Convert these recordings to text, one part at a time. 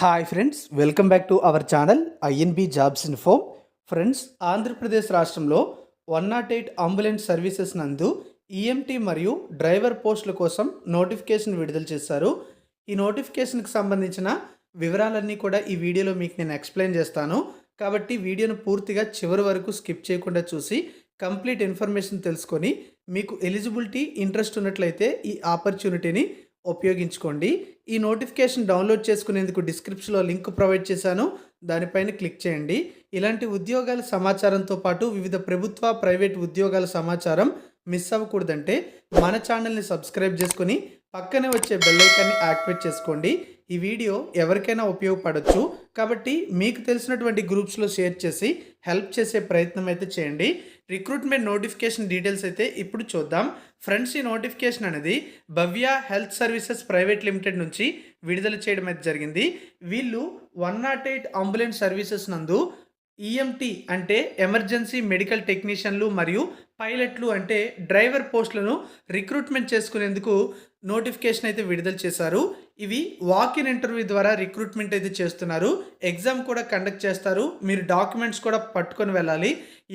Hi friends welcome back to our channel INB jobs info friends Andhra Pradesh రాష్ట్రంలో one nought eight ambulance services నందు EMT మరియు driver పోస్టుల కోసం notification విడుదల చేశారు. ఈ నోటిఫికేషన్కి సంబంధించిన వివరాలన్నీ కూడా ఈ వీడియోలో మీకు నేను ఎక్స్ప్లెయిన్ చేస్తాను. కాబట్టి వీడియోను పూర్తిగా చివరి వరకు స్కిప్ చేయకుండా చూసి కంప్లీట్ ఇన్ఫర్మేషన్ తెలుసుకొని మీకు ఎలిజిబిలిటీ ఇంట్రెస్ట్ ఉన్నట్లయితే ఈ ఆపర్చునిటీని ఉపయోగించుకోండి. ఈ నోటిఫికేషన్ డౌన్లోడ్ చేసుకునేందుకు డిస్క్రిప్షన్లో లింక్ ప్రొవైడ్ చేశాను. దానిపైన క్లిక్ చేయండి. ఇలాంటి ఉద్యోగాల సమాచారంతో పాటు వివిధ ప్రభుత్వ ప్రైవేట్ ఉద్యోగాల సమాచారం మిస్ అవ్వకూడదంటే మన ఛానల్ని సబ్స్క్రైబ్ చేసుకుని పక్కనే వచ్చే బెల్లైకాన్ని యాక్టివేట్ చేసుకోండి. ఈ వీడియో ఎవరికైనా ఉపయోగపడవచ్చు కాబట్టి మీకు తెలిసినటువంటి గ్రూప్స్లో షేర్ చేసి హెల్ప్ చేసే ప్రయత్నం అయితే చేయండి. రిక్రూట్మెంట్ నోటిఫికేషన్ డీటెయిల్స్ అయితే ఇప్పుడు చూద్దాం. ఫ్రెండ్స్ ఈ నోటిఫికేషన్ అనేది Bhavya health services private limited నుంచి విడుదల చేయడం అయితే జరిగింది. వీళ్ళు one nought eight ambulance services నందు ఈఎంటీ అంటే ఎమర్జెన్సీ మెడికల్ టెక్నీషియన్లు మరియు పైలట్లు అంటే డ్రైవర్ పోస్టులను రిక్రూట్మెంట్ చేసుకునేందుకు నోటిఫికేషన్ అయితే విడుదల చేశారు. ఇవి వాక్ ఇన్ ఇంటర్వ్యూ ద్వారా రిక్రూట్మెంట్ అయితే చేస్తున్నారు. ఎగ్జామ్ కూడా కండక్ట్ చేస్తారు. మీరు డాక్యుమెంట్స్ కూడా పట్టుకొని వెళ్ళాలి.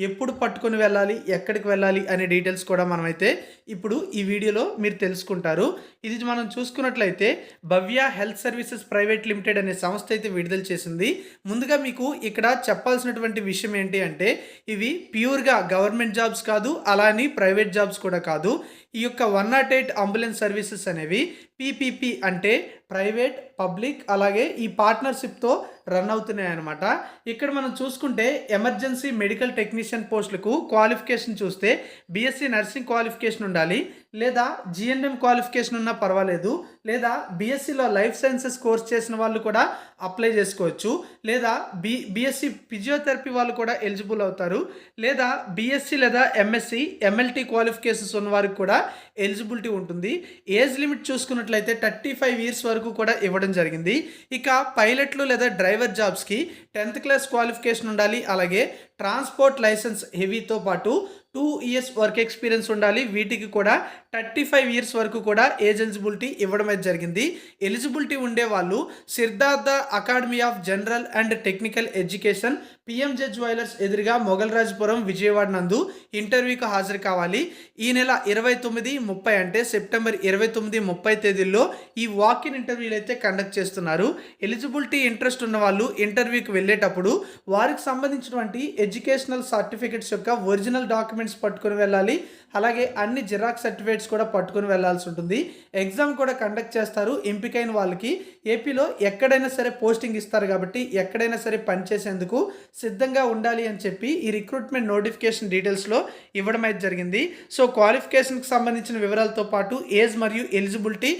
ఎప్పుడు పట్టుకొని వెళ్ళాలి? ఎక్కడికి వెళ్ళాలి? అనే డీటెయిల్స్ కూడా మనమైతే ఇప్పుడు ఈ వీడియోలో మీరు తెలుసుకుంటారు. ఇది మనం చూసుకున్నట్లయితే Bhavya health services private limited అనే సంస్థ అయితే విడుదల చేసింది. ముందుగా మీకు ఇక్కడ చెప్పాల్సినటువంటి విషయం ఏంటి అంటే ఇవి ప్యూర్గా గవర్నమెంట్ జాబ్స్ కాదు అలా అని ప్రైవేట్ జాబ్స్ కూడా కాదు. ఈ యొక్క one not eight ambulance services అనేవి పీపీపీ అంటే ప్రైవేట్ పబ్లిక్ అలాగే ఈ పార్ట్నర్షిప్తో రన్ అవుతున్నాయి అనమాట ఇక్కడ మనం చూసుకుంటే ఎమర్జెన్సీ మెడికల్ టెక్నీషియన్ పోస్టులకు క్వాలిఫికేషన్ చూస్తే బీఎస్సీ నర్సింగ్ క్వాలిఫికేషన్ ఉండాలి లేదా జిఎన్ఎం క్వాలిఫికేషన్ ఉన్నా పర్వాలేదు లేదా బీఎస్సీలో లైఫ్ సైన్సెస్ కోర్స్ చేసిన వాళ్ళు కూడా అప్లై చేసుకోవచ్చు లేదా బి బీఎస్సీ ఫిజియోథెరపీ వాళ్ళు కూడా ఎలిజిబుల్ అవుతారు లేదా బీఎస్సీ లేదా ఎంఎస్సి ఎంఎల్టీ క్వాలిఫికేషన్స్ ఉన్న వారికి కూడా ఎలిజిబిలిటీ ఉంటుంది. ఏజ్ లిమిట్ చూసుకున్నట్లయితే థర్టీ ఫైవ్ ఇయర్స్ వరకు కూడా ఇవ్వడం జరిగింది. ఇక పైలట్లు లేదా డ్రైవర్ జాబ్స్కి టెన్త్ క్లాస్ క్వాలిఫికేషన్ ఉండాలి. అలాగే ట్రాన్స్పోర్ట్ లైసెన్స్ హెవీతో పాటు టూ ఇయర్స్ వర్క్ ఎక్స్పీరియన్స్ ఉండాలి. వీటికి కూడా థర్టీ ఫైవ్ ఇయర్స్ వరకు కూడా ఏజెన్సిబిలిటీ ఇవ్వడం అయితే జరిగింది. ఎలిజిబిలిటీ ఉండే వాళ్ళు Siddhartha academy of general and technical education PMJ jewellers ఎదురుగా మొగల్రాజపురం విజయవాడ నందు ఇంటర్వ్యూకి హాజరు కావాలి. ఈ నెల ఇరవై తొమ్మిది ముప్పై అంటే సెప్టెంబర్ ఇరవై తొమ్మిది ముప్పై తేదీల్లో ఈ వాక్ ఇన్ ఇంటర్వ్యూలు అయితే కండక్ట్ చేస్తున్నారు. ఎలిజిబిలిటీ ఇంట్రెస్ట్ ఉన్న వాళ్ళు ఇంటర్వ్యూకి వెళ్ళేటప్పుడు వారికి సంబంధించినటువంటి ఎడ్యుకేషనల్ సర్టిఫికెట్స్ యొక్క ఒరిజినల్ డాక్యుమెంట్స్ పట్టుకొని వెళ్ళాలి. అలాగే అన్ని జిరాక్స్ సర్టిఫికేట్స్ కూడా పట్టుకొని వెళ్ళాల్సి ఉంటుంది. ఎగ్జామ్ కూడా కండక్ట్ చేస్తారు ఎంపికైన వాళ్ళకి. ఏపీలో ఎక్కడైనా సరే పోస్టింగ్ ఇస్తారు కాబట్టి ఎక్కడైనా సరే పనిచేసేందుకు సిద్ధంగా ఉండాలి అని చెప్పి ఈ రిక్రూట్మెంట్ నోటిఫికేషన్ డీటెయిల్స్లో ఇవ్వడం అయితే జరిగింది. సో క్వాలిఫికేషన్కి సంబంధించిన వివరాలతో పాటు ఏజ్ మరియు ఎలిజిబిలిటీ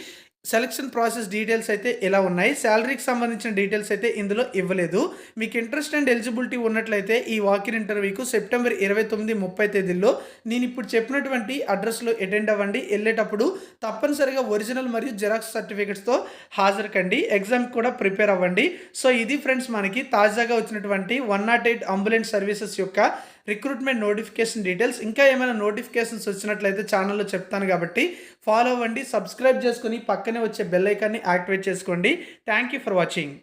సెలక్షన్ ప్రాసెస్ డీటెయిల్స్ అయితే ఇలా ఉన్నాయి. శాలరీకి సంబంధించిన డీటెయిల్స్ అయితే ఇందులో ఇవ్వలేదు. మీకు ఇంట్రెస్ట్ అండ్ ఎలిజిబిలిటీ ఉన్నట్లయితే ఈ వాకిన్ ఇంటర్వ్యూకు సెప్టెంబర్ ఇరవై తొమ్మిది ముప్పై తేదీల్లో నేను ఇప్పుడు చెప్పినటువంటి అడ్రస్లో అటెండ్ అవ్వండి. వెళ్ళేటప్పుడు తప్పనిసరిగా ఒరిజినల్ మరియు జిరాక్స్ సర్టిఫికెట్స్తో హాజరు కండి ఎగ్జామ్ కూడా ప్రిపేర్ అవ్వండి. సో ఇది ఫ్రెండ్స్ మనకి తాజాగా వచ్చినటువంటి one not eight ambulance services యొక్క రిక్రూట్మెంట్ నోటిఫికేషన్ డీటెయిల్స్. ఇంకా ఏమైనా నోటిఫికేషన్స్ వచ్చినట్లయితే ఛానల్లో చెప్తాను కాబట్టి ఫాలో అవ్వండి సబ్స్క్రైబ్ చేసుకుని పక్కనే వచ్చే బెల్ ఐకాన్ని యాక్టివేట్ చేసుకోండి. Thank you for watching.